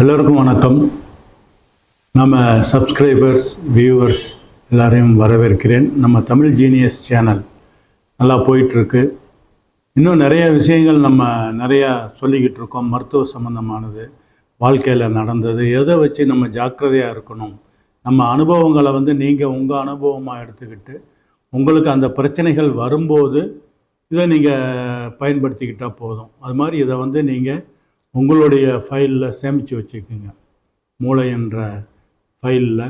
எல்லோருக்கும் வணக்கம். நம்ம சப்ஸ்கிரைபர்ஸ் வியூவர்ஸ் எல்லாரையும் வரவேற்கிறேன். நம்ம தமிழ் ஜீனியஸ் சேனல் நல்லா போயிட்டுருக்கு. இன்னும் நிறைய விஷயங்கள் நம்ம நிறையா சொல்லிக்கிட்டு இருக்கோம். மருத்துவ சம்மந்தமானது வாழ்க்கையில் நடந்தது எதை வச்சு நம்ம ஜாக்கிரதையாக இருக்கணும் நம்ம அனுபவங்களை வந்து நீங்கள் உங்கள் அனுபவமாக எடுத்துக்கிட்டு உங்களுக்கு அந்த பிரச்சனைகள் வரும்போது இதை நீங்கள் பயன்படுத்திக்கிட்டால் போதும். அது மாதிரி இதை வந்து நீங்கள் உங்களுடைய ஃபைலில் சேமித்து வச்சுக்கோங்க. மூளை என்ற ஃபைலில்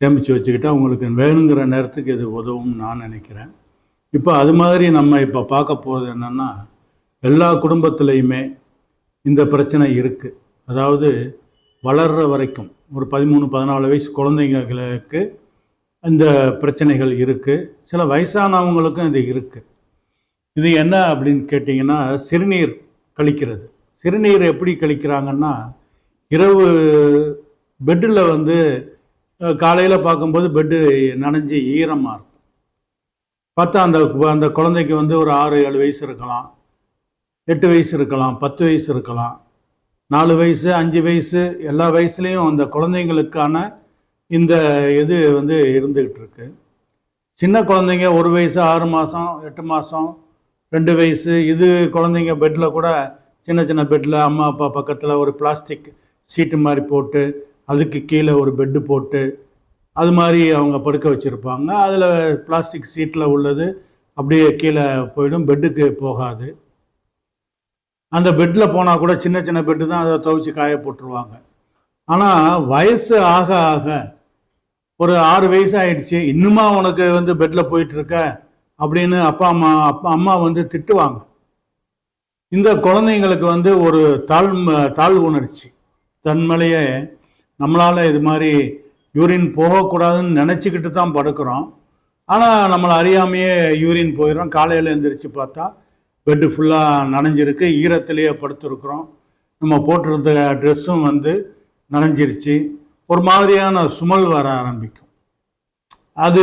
சேமித்து வச்சுக்கிட்டால் உங்களுக்கு வேணுங்கிற நேரத்துக்கு இது உதவும் நான் நினைக்கிறேன். இப்போ அது மாதிரி நம்ம இப்போ பார்க்க போகிறது என்னென்னா எல்லா குடும்பத்துலேயுமே இந்த பிரச்சனை இருக்குது அதாவது வளர்கிற வரைக்கும் ஒரு பதிமூணு பதினாலு வயசு குழந்தைங்களுக்கு இந்த பிரச்சனைகள் இருக்குது சில வயசானவங்களுக்கும் இது இருக்குது இது என்ன அப்படின்னு கேட்டிங்கன்னா சிறுநீர் கழிக்கிறது. சிறுநீர் எப்படி கழிக்கிறாங்கன்னா இரவு பெட்டில் வந்து காலையில் பார்க்கும்போது பெட்டு நனைஞ்சு ஈரமாக இருக்கும். பார்த்தா அந்த அந்த குழந்தைக்கு வந்து ஒரு ஆறு ஏழு வயசு இருக்கலாம். எட்டு வயசு இருக்கலாம் பத்து வயசு இருக்கலாம். நாலு வயசு அஞ்சு வயசு எல்லா வயசுலேயும் அந்த குழந்தைங்களுக்கான இந்த இது வந்து இருந்துக்கிட்டு இருக்கு. சின்ன குழந்தைங்க ஒரு வயசு ஆறு மாதம் எட்டு மாதம் ரெண்டு வயசு இது குழந்தைங்க பெட்டில் கூட சின்ன சின்ன பெட்டில் அம்மா அப்பா பக்கத்தில் ஒரு பிளாஸ்டிக் சீட்டு மாதிரி போட்டு அதுக்கு கீழே ஒரு பெட்டு போட்டு அது மாதிரி அவங்க படுக்க வச்சுருப்பாங்க. அதில் பிளாஸ்டிக் சீட்டில் உள்ளது அப்படியே கீழே போயிடும் பெட்டுக்கு போகாது. அந்த பெட்டில் போனால் கூட சின்ன சின்ன பெட்டு தான் அதை துவைச்சி காய போட்டுருவாங்க. ஆனால் வயசு ஆக ஆக ஒரு ஆறு வயசு ஆயிடுச்சு இன்னுமா உனக்கு வந்து பெட்டில் போயிட்டுருக்க அப்படின்னு அப்பா அம்மா அப்பா அம்மா வந்து திட்டுவாங்க. இந்த குழந்தைங்களுக்கு வந்து ஒரு தாழ் தாழ்வு உணர்ச்சி. தன்மலையே நம்மளால் இது மாதிரி யூரின் போகக்கூடாதுன்னு நினச்சிக்கிட்டு தான் படுக்கிறோம். ஆனால் நம்மளை அறியாமையே யூரின் போயிடும் காலையில் எழுந்திரிச்சு பார்த்தா பெட்டு ஃபுல்லாக நனைஞ்சிருக்கு. ஈரத்திலேயே படுத்துருக்குறோம். நம்ம போட்டிருந்த ட்ரெஸ்ஸும் வந்து நனைஞ்சிருச்சு. ஒரு மாதிரியான சுமல் வர ஆரம்பிக்கும். அது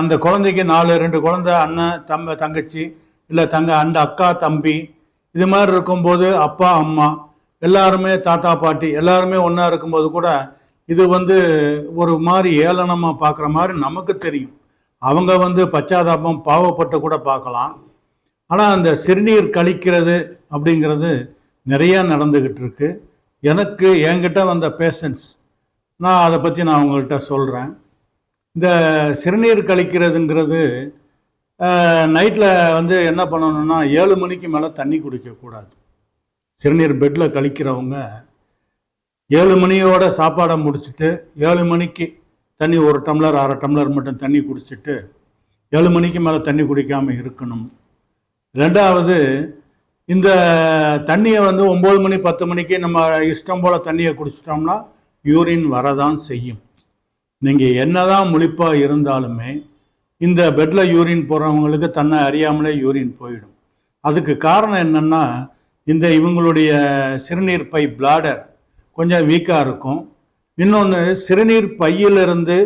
அந்த குழந்தைக்கு நாலு ரெண்டு குழந்தை அண்ணன் தம்ப தங்கச்சி இல்லை தங்க அந்த அக்கா தம்பி இது மாதிரி இருக்கும்போது அப்பா அம்மா எல்லாருமே தாத்தா பாட்டி எல்லாருமே ஒன்றா இருக்கும்போது கூட இது வந்து ஒரு மாதிரி ஏளனமாக பார்க்குற மாதிரி நமக்கு தெரியும். அவங்க வந்து பச்சாதாபம் பாவப்பட்டு கூட பார்க்கலாம். ஆனால் அந்த சிறுநீர் கழிக்கிறது அப்படிங்கிறது நிறையா நடந்துக்கிட்டு இருக்கு. எனக்கு என்கிட்ட வந்த பேஷன்ஸ் நான் அதை பற்றி நான் உங்கள்கிட்ட சொல்கிறேன் இந்த சிறுநீர் கழிக்கிறதுங்கிறது நைட்டில் வந்து என்ன பண்ணணும்னா ஏழு மணிக்கு மேலே தண்ணி குடிக்கக்கூடாது சிறுநீர் பெட்டில் கழிக்கிறவங்க ஏழு மணியோட சாப்பாடை முடிச்சுட்டு ஏழு மணிக்கு தண்ணி ஒரு டம்ளர் அரை டம்ளர் மட்டும் தண்ணி குடிச்சிட்டு ஏழு மணிக்கு மேலே தண்ணி குடிக்காமல் இருக்கணும். ரெண்டாவது இந்த தண்ணியை வந்து ஒம்பது மணி பத்து மணிக்கு நம்ம இஷ்டம் போல் தண்ணியை குடிச்சிட்டோம்னா யூரின் வரதான் செய்யும். நீங்கள் என்னதான் முழிப்பாக இருந்தாலுமே இந்த பெட்டில் யூரின் போகிறவங்களுக்கு தன்னை அறியாமலே யூரின் போயிடும். அதுக்கு காரணம் என்னென்னா இந்த இவங்களுடைய சிறுநீர் பை பிளாடர் கொஞ்சம் வீக்காக இருக்கும். இன்னொன்று சிறுநீர் பையிலிருந்து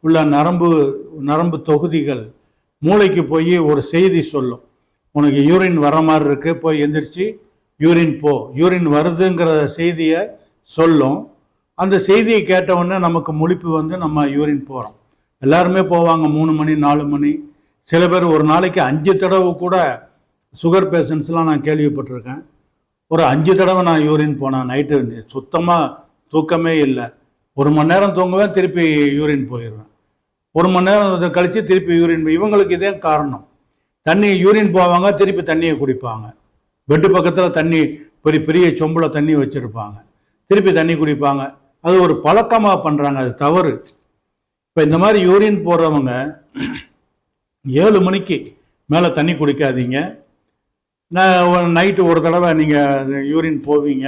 உள்ள நரம்பு நரம்பு தொகுதிகள் மூளைக்கு போய் ஒரு செய்தி சொல்லும். உனக்கு யூரின் வர மாதிரி இருக்கு போய் எந்திரிச்சு யூரின் போ. யூரின் வருதுங்கிற செய்தியை சொல்லும். அந்த செய்தியை கேட்டவுடனே நமக்கு முழிப்பு வந்து நம்ம யூரின் போகிறோம் எல்லாருமே போவாங்க மூணு மணி நாலு மணி. சில பேர் ஒரு நாளைக்கு அஞ்சு தடவை கூட சுகர் பேஷண்ட்ஸ்லாம் நான் கேள்விப்பட்டிருக்கேன். ஒரு அஞ்சு தடவை நான் யூரின் போனேன் நைட்டு சுத்தமாக தூக்கமே இல்லை. ஒரு மணி நேரம் தூங்குவேன் திருப்பி யூரின் போயிடுவேன். ஒரு மணி நேரம் கழித்து திருப்பி யூரின் இவங்களுக்கு இதே காரணம். தண்ணி யூரின் போவாங்க திருப்பி தண்ணியை குடிப்பாங்க. பெட்டு பக்கத்தில் தண்ணி பெரிய பெரிய சொம்பில் தண்ணி வச்சுருப்பாங்க. திருப்பி தண்ணி குடிப்பாங்க. அது ஒரு பழக்கமாக பண்ணுறாங்க அது தவறு. இப்போ இந்த மாதிரி யூரின் போடுறவங்க ஏழு மணிக்கு மேலே தண்ணி குடிக்காதீங்க. நான் நைட்டு ஒரு தடவை நீங்கள் யூரின் போவீங்க.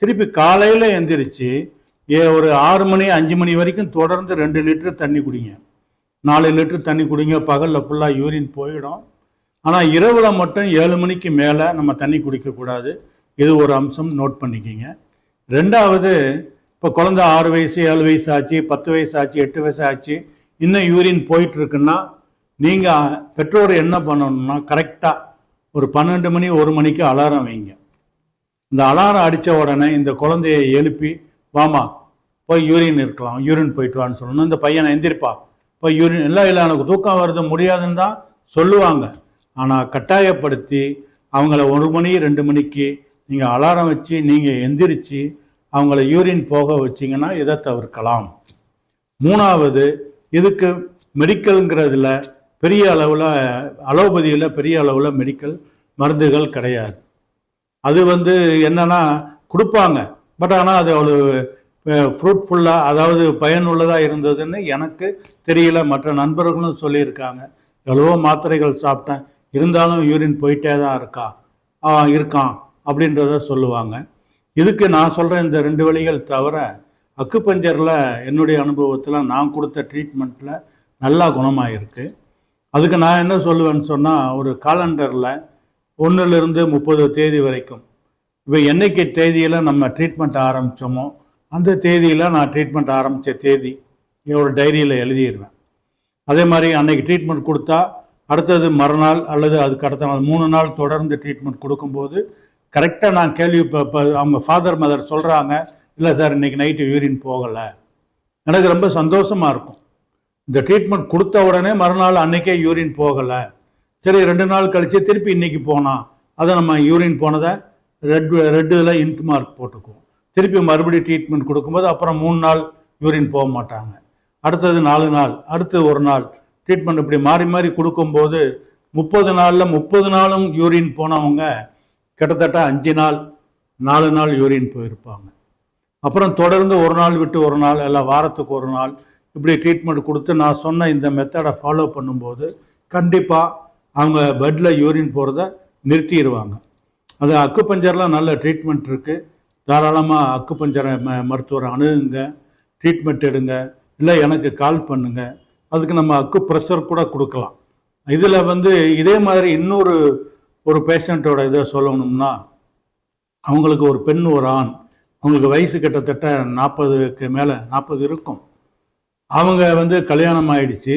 திருப்பி காலையில் எந்திரிச்சு ஏ ஒரு ஆறு மணி அஞ்சு மணி வரைக்கும் தொடர்ந்து ரெண்டு லிட்டர் தண்ணி குடிங்க. நாலு லிட்டர் தண்ணி குடிங்க பகலில் ஃபுல்லாக யூரின் போயிடும். ஆனால் இரவில் மட்டும் ஏழு மணிக்கு மேலே நம்ம தண்ணி குடிக்கக்கூடாது. இது ஒரு அம்சம் நோட் பண்ணிக்கிங்க. ரெண்டாவது இப்போ குழந்த ஆறு வயசு ஏழு வயசு ஆச்சு பத்து வயசு ஆச்சு எட்டு வயசு ஆச்சு இன்னும் யூரின் போயிட்டுருக்குன்னா நீங்கள் பெற்றோர் என்ன பண்ணணும்னா கரெக்டாக ஒரு பன்னெண்டு மணி ஒரு மணிக்கு அலாரம் வைங்க. இந்த அலாரம் அடித்த உடனே இந்த குழந்தைய எழுப்பி வாமா போய் யூரின் இருக்கலாம் யூரின் போயிட்டு வான்னு சொல்லணும். இந்த பையனை எந்திரிப்பா போய் யூரின் இல்லை இல்லை எனக்கு தூக்கம் வருது முடியாதுன்னு தான் சொல்லுவாங்க. ஆனால் கட்டாயப்படுத்தி அவங்கள ஒரு மணி ரெண்டு மணிக்கு நீங்கள் அலாரம் வச்சு நீங்கள் எந்திரிச்சு அவங்கள யூரின் போக வச்சிங்கன்னா இதை தவிர்க்கலாம். மூணாவது இதுக்கு மெடிக்கலுங்கிறதுல பெரிய அளவில் அலோபதியில் பெரிய அளவில் மெடிக்கல் மருந்துகள் கிடையாது. அது வந்து என்னன்னா கொடுப்பாங்க. பட் ஆனால் அது அவ்வளோ ஃப்ரூட்ஃபுல்லாக அதாவது பயனுள்ளதாக இருந்ததுன்னு எனக்கு தெரியல. மற்ற நண்பர்களும் சொல்லியிருக்காங்க. எவ்வளவோ மாத்திரைகள் சாப்பிட்டேன். இருந்தாலும் யூரின் போயிட்டே தான் இருக்கா இருக்கான் அப்படின்றத சொல்லுவாங்க. இதுக்கு நான் சொல்கிற இந்த ரெண்டு வழிகள் தவிர அக்குப்பஞ்சரில் என்னுடைய அனுபவத்தில் நான் கொடுத்த ட்ரீட்மெண்ட்டில் நல்லா குணமாயிருக்கு. அதுக்கு நான் என்ன சொல்லுவேன்னு சொன்னால் ஒரு காலண்டரில் ஒன்றுலேருந்து முப்பது தேதி வரைக்கும் இப்போ என்னைக்கு தேதியில் நம்ம ட்ரீட்மெண்ட் ஆரம்பித்தோமோ அந்த தேதியில் நான் ட்ரீட்மெண்ட் ஆரம்பித்த தேதி என்னோடய டைரியில் எழுதிடுவேன் அதே மாதிரி அன்னைக்கு ட்ரீட்மெண்ட் கொடுத்தா அடுத்தது மறுநாள் அல்லது அதுக்கு அடுத்த நாள் மூணு நாள் தொடர்ந்து ட்ரீட்மெண்ட் கொடுக்கும்போது கரெக்டாக நான் கேள்வி இப்போ அவங்க ஃபாதர் மதர் சொல்கிறாங்க இல்லை சார் இன்னைக்கு நைட்டு யூரின் போகலை. எனக்கு ரொம்ப சந்தோஷமாக இருக்கும். இந்த ட்ரீட்மெண்ட் கொடுத்த உடனே மறுநாள் அன்னைக்கே யூரின் போகலை. சரி ரெண்டு நாள் கழித்து திருப்பி இன்னைக்கு போனால் அதை நம்ம யூரின் போனதை ரெட் ரெட்டில் இன்ட் மார்க் போட்டுக்குவோம். திருப்பி மறுபடியும் ட்ரீட்மெண்ட் கொடுக்கும்போது அப்புறம் மூணு நாள் யூரின் போக மாட்டாங்க. அடுத்தது நாலு நாள் அடுத்து ஒரு நாள். ட்ரீட்மெண்ட் இப்படி மாறி மாறி கொடுக்கும்போது முப்பது நாளில் முப்பது நாளும் யூரின் போனவங்க கிட்டத்தட்ட அஞ்சு நாள் நாலு நாள் யூரின் போயிருப்பாங்க. அப்புறம் தொடர்ந்து ஒரு நாள் விட்டு ஒரு நாள் இல்லை வாரத்துக்கு ஒரு நாள் இப்படி ட்ரீட்மெண்ட் கொடுத்து நான் சொன்ன இந்த மெத்தடை ஃபாலோ பண்ணும்போது கண்டிப்பாக அவங்க பெட்டில் யூரின் போகிறத நிறுத்திடுவாங்க அது அக்கு பஞ்சர்லாம் நல்ல ட்ரீட்மெண்ட் இருக்குது தாராளமாக அக்கு பஞ்சரை ம மருத்துவரை அணுகுங்க ட்ரீட்மெண்ட் எடுங்க இல்லை எனக்கு கால் பண்ணுங்க. அதுக்கு நம்ம அக்கு ப்ரெஷர் கூட கொடுக்கலாம். இதில் வந்து இதே மாதிரி இன்னொரு ஒரு பேஷண்ட்டோட இதை சொல்லணும்னா அவங்களுக்கு ஒரு பெண் ஒரு ஆண் அவங்களுக்கு வயசு கிட்டத்தட்ட நாற்பதுக்கு மேலே நாற்பது இருக்கும். அவங்க வந்து கல்யாணம் ஆயிடுச்சு.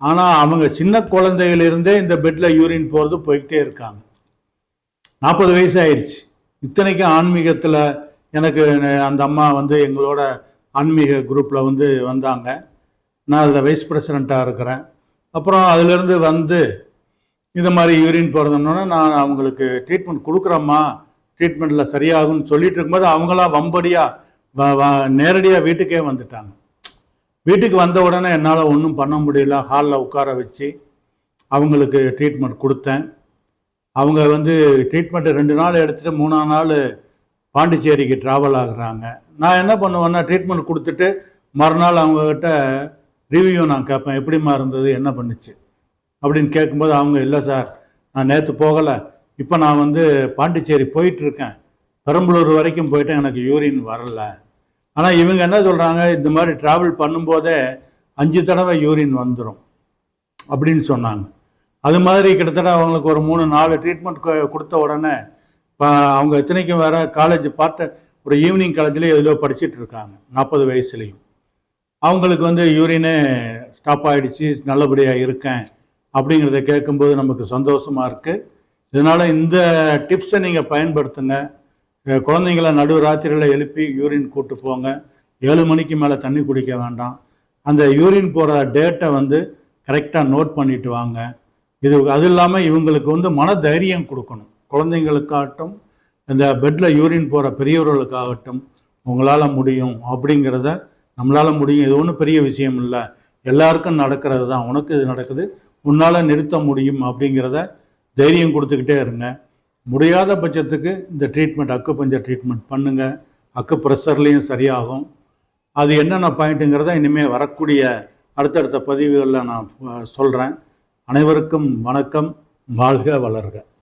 ஆனால் அவங்க சின்ன குழந்தையிலிருந்தே இந்த பெட்டில் யூரின் போகிறது போய்கிட்டே இருக்காங்க. நாற்பது வயசு ஆயிடுச்சு. இத்தனைக்கும் ஆன்மீகத்தில் எனக்கு அந்த அம்மா வந்து எங்களோட ஆன்மீக குரூப்பில் வந்து வந்தாங்க. நான் அதில் வைஸ் பிரசிடெண்ட்டாக இருக்கிறேன். அப்புறம் அதிலிருந்து வந்து இது மாதிரி யூரின் போகிறதுனோட நான் அவங்களுக்கு ட்ரீட்மெண்ட் கொடுக்குறோம்மா. ட்ரீட்மெண்ட்டில் சரியாகும்னு சொல்லிட்டு இருக்கும்போது அவங்களா வம்படியாக நேரடியாக வீட்டுக்கே வந்துட்டாங்க. வீட்டுக்கு வந்த உடனே என்னால் ஒன்றும் பண்ண முடியல. ஹாலில் உட்கார வச்சு அவங்களுக்கு ட்ரீட்மெண்ட் கொடுத்தேன். அவங்க வந்து ட்ரீட்மெண்ட்டு ரெண்டு நாள் எடுத்துகிட்டு மூணாம் நாள் பாண்டிச்சேரிக்கு ட்ராவல் ஆகுறாங்க. நான் என்ன பண்ணுவேன்னா ட்ரீட்மெண்ட் கொடுத்துட்டு மறுநாள் அவங்கக்கிட்ட ரிவ்யூ நான் கேட்பேன். எப்படிம்மா இருந்தது? என்ன பண்ணுச்சு? அப்படின்னு கேட்கும்போது அவங்க இல்லை சார் நான் நேற்று போகலை. இப்போ நான் வந்து பாண்டிச்சேரி போயிட்டுருக்கேன். பெரம்பலூர் வரைக்கும் போயிட்டேன். எனக்கு யூரின் வரல. ஆனால் இவங்க என்ன சொல்கிறாங்க இந்த மாதிரி ட்ராவல் பண்ணும்போதே அஞ்சு தடவை யூரின் வந்துடும் அப்படின்னு சொன்னாங்க. அது மாதிரி கிட்டத்தட்ட அவங்களுக்கு ஒரு மூணு நாலு ட்ரீட்மெண்ட் கொடுத்த உடனே இப்போ அவங்க இத்தனைக்கும் வேற காலேஜ் பார்த்த ஒரு ஈவினிங் காலேஜ்லேயே எதிலோ படிச்சுட்டு இருக்காங்க நாற்பது வயசுலேயும். அவங்களுக்கு வந்து யூரினே ஸ்டாப் ஆகிடுச்சு நல்லபடியாக இருக்கேன். அப்படிங்கிறத கேட்கும்போது நமக்கு சந்தோஷமாக இருக்குது இதனால் இந்த டிப்ஸை நீங்கள் பயன்படுத்துங்க. குழந்தைங்கள நடு ராத்திரியில் எழுப்பி யூரின் கூட்டு போங்க. ஏழு மணிக்கு மேலே தண்ணி குடிக்க வேண்டாம். அந்த யூரின் போகிற டேட்டை வந்து கரெக்டாக நோட் பண்ணிட்டு வாங்க. இது அது இல்லாமல் இவங்களுக்கு வந்து மன தைரியம் கொடுக்கணும். குழந்தைங்களுக்காகட்டும் இந்த பெட்டில் யூரின் போகிற பெரியவர்களுக்காகட்டும் உங்களால் முடியும் அப்படிங்கிறத நம்மளால் முடியும். இது ஒன்றும் பெரிய விஷயம் இல்லை. எல்லாருக்கும் நடக்கிறது தான். உனக்கு இது நடக்குது உன்னால் நிறுத்த முடியும் அப்படிங்கிறத தைரியம் கொடுத்துக்கிட்டே இருங்க. முடியாத பட்சத்துக்கு இந்த ட்ரீட்மெண்ட் அக்கு பஞ்சர் ட்ரீட்மெண்ட் பண்ணுங்கள் அக்கு ப்ரெஷர்லேயும் சரியாகும். அது என்னென்ன பாயிண்ட்டுங்கிறத இனிமேல் வரக்கூடிய அடுத்தடுத்த பதிவுகளில் நான் சொல்கிறேன் அனைவருக்கும் வணக்கம். வாழ்க வளர்க.